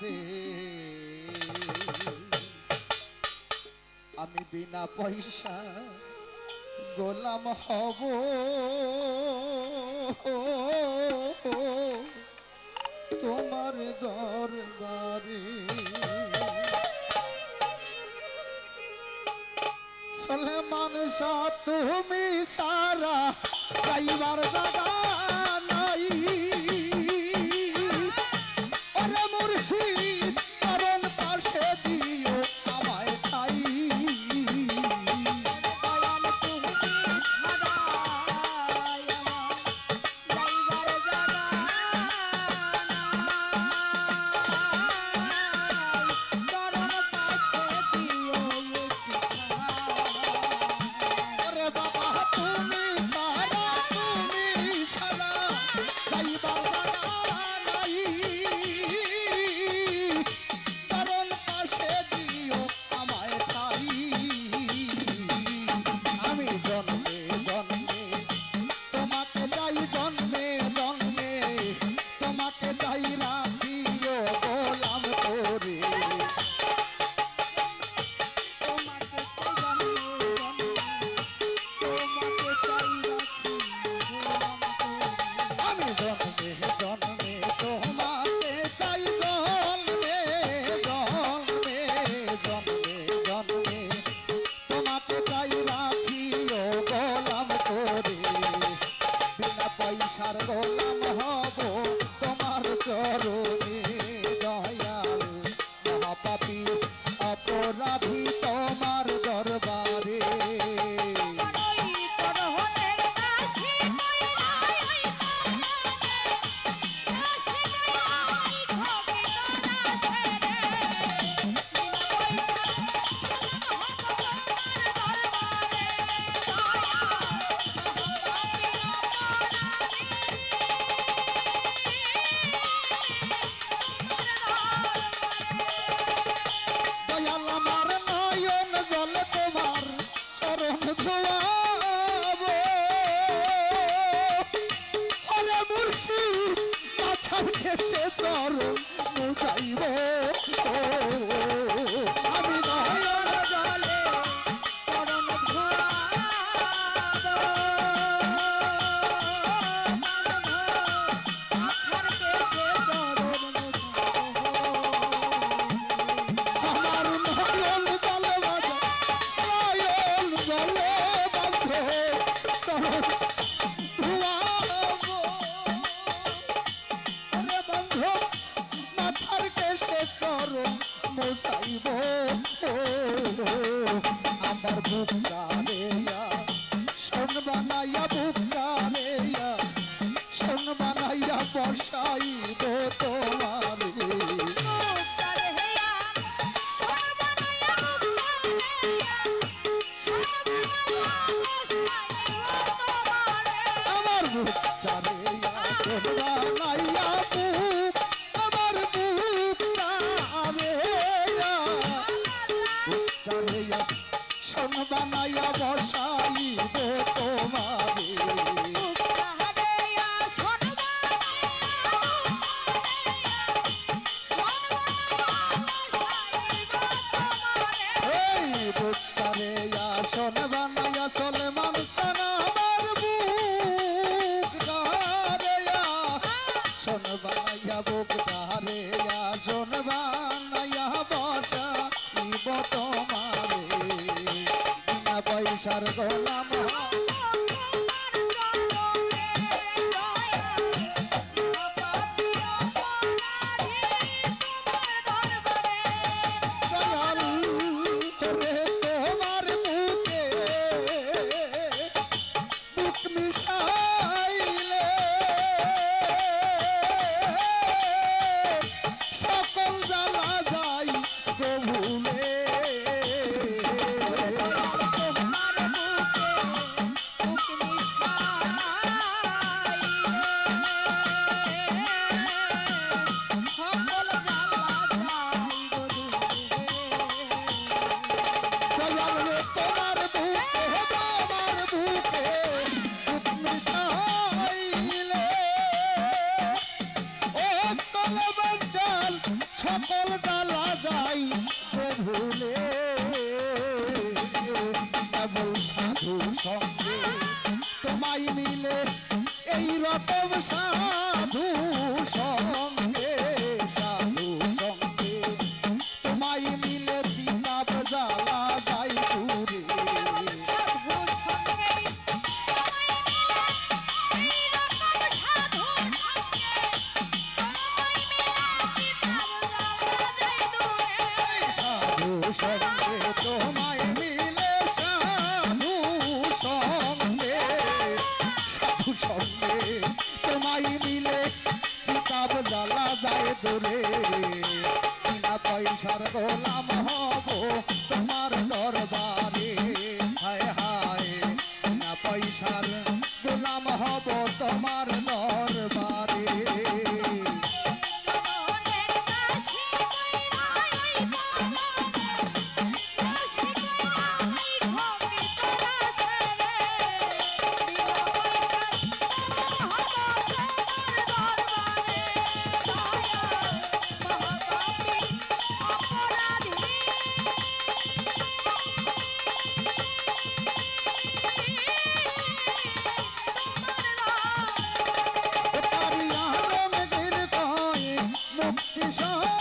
রে আমি বিনা পয়সা গোলাম হব। তোমার দরবারে সলমান শাহ, তুমি সারা কাইবার দাদা নাই। see. পয়সার গোলাম হব তোমার চরণে। চরণ মোসাইব আমার বুকা আশার গোলাম বেলা যাই ভুলে কেবল সাধু সঙ্গে। তোমায় মিলে এই রকম সাধ সঙ্গে তোমার So.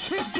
Let's hit